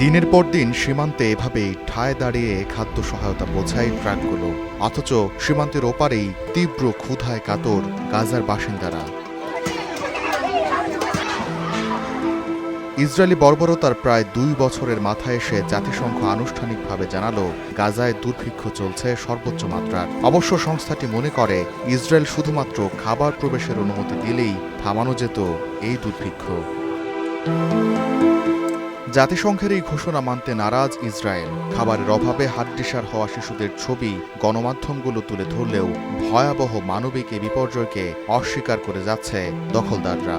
দিনের পর দিন সীমান্তে এভাবেই ঠায় দাঁড়িয়ে খাদ্য সহায়তা বোঝায় ট্রাকগুলো। অথচ সীমান্তের ওপারেই তীব্র ক্ষুধায় কাতর গাজার বাসিন্দারা। ইসরায়েলি বর্বরতার প্রায় দুই বছরের মাথায় এসে জাতিসংঘ আনুষ্ঠানিকভাবে জানালো, গাজায় দুর্ভিক্ষ চলছে সর্বোচ্চ মাত্রার। অবশ্য সংস্থাটি মনে করে, ইসরায়েল শুধুমাত্র খাবার প্রবেশের অনুমতি দিলেই থামানো যেত এই দুর্ভিক্ষ। জাতিসংঘের এই ঘোষণা মানতে নারাজ ইসরায়েল। খাবারের অভাবে হাড্ডিসার হওয়া শিশুদের ছবি গণমাধ্যমগুলো তুলে ধরলেও ভয়াবহ মানবিক এ বিপর্যয়কে অস্বীকার করে যাচ্ছে দখলদাররা।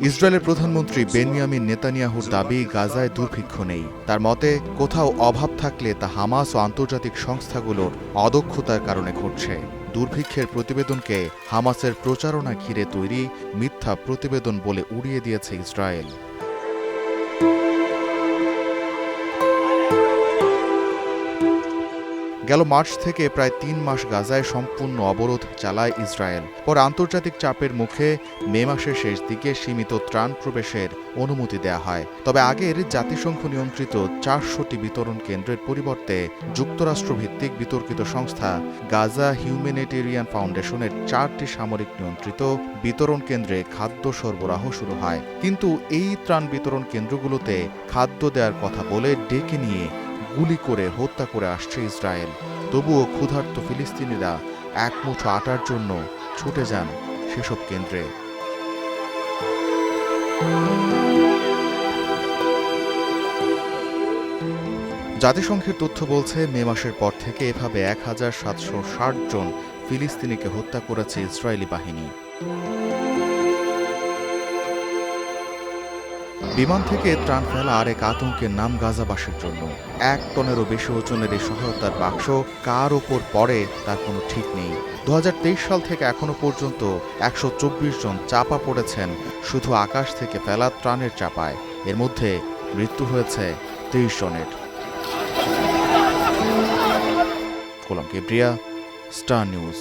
ইসরায়েলের প্রধানমন্ত্রী বেনিয়ামিন নেতানিয়াহুর দাবি গাজায় দুর্ভিক্ষ নেই। তার মতে কোথাও অভাব থাকলে তা হামাস ও আন্তর্জাতিক সংস্থাগুলোর অদক্ষতার কারণে ঘটছে। দুর্ভিক্ষের প্রতিবেদনকে হামাসের প্রচারণা ঘিরে তৈরি মিথ্যা প্রতিবেদন বলে উড়িয়ে দিয়েছে ইসরায়েল। গেল মার্চ থেকে প্রায় তিন মাস গাজায় সম্পূর্ণ অবরোধ চালায় ইসরায়েল। পর আন্তর্জাতিক চাপের মুখে মে মাসের শেষ দিকে সীমিত ত্রাণ প্রবেশের অনুমতি দেয়া হয়। তবে আগের জাতিসংঘ নিয়ন্ত্রিত চারশোটি বিতরণ কেন্দ্রের পরিবর্তে যুক্তরাষ্ট্রভিত্তিক বিতর্কিত সংস্থা গাজা হিউম্যানিটেরিয়ান ফাউন্ডেশনের চারটি সামরিক নিয়ন্ত্রিত বিতরণ কেন্দ্রে খাদ্য সরবরাহ শুরু হয়। কিন্তু এই ত্রাণ বিতরণ কেন্দ্রগুলোতে খাদ্য দেওয়ার কথা বলে ডেকে নিয়ে গুলি করে হত্যা করে আসছে ইসরায়েল। তবুও ক্ষুধার্ত ফিলিস্তিনিরা এক মুঠো আটার জন্য ছুটে যান সেসব কেন্দ্রে। জাতিসংঘের তথ্য বলছে, মে মাসের পর থেকে এভাবে এক হাজার সাতশো ষাট জন ফিলিস্তিনিকে হত্যা করেছে ইসরায়েলি বাহিনী। বিমান থেকে ত্রাণ ফেলা আর এক আতঙ্কের নাম গাজাবাসীর জন্য। এক টনেরও বেশি ওজনের এই সহায়তার বাক্স কার ওপর পড়ে তার কোনো ঠিক নেই। দু হাজার তেইশ সাল থেকে এখনও পর্যন্ত একশো চব্বিশ জন চাপা পড়েছেন, শুধু আকাশ থেকে ফেলা ত্রাণের চাপায়। এর মধ্যে মৃত্যু হয়েছে তেইশ জনের। Golam Kibria, star news.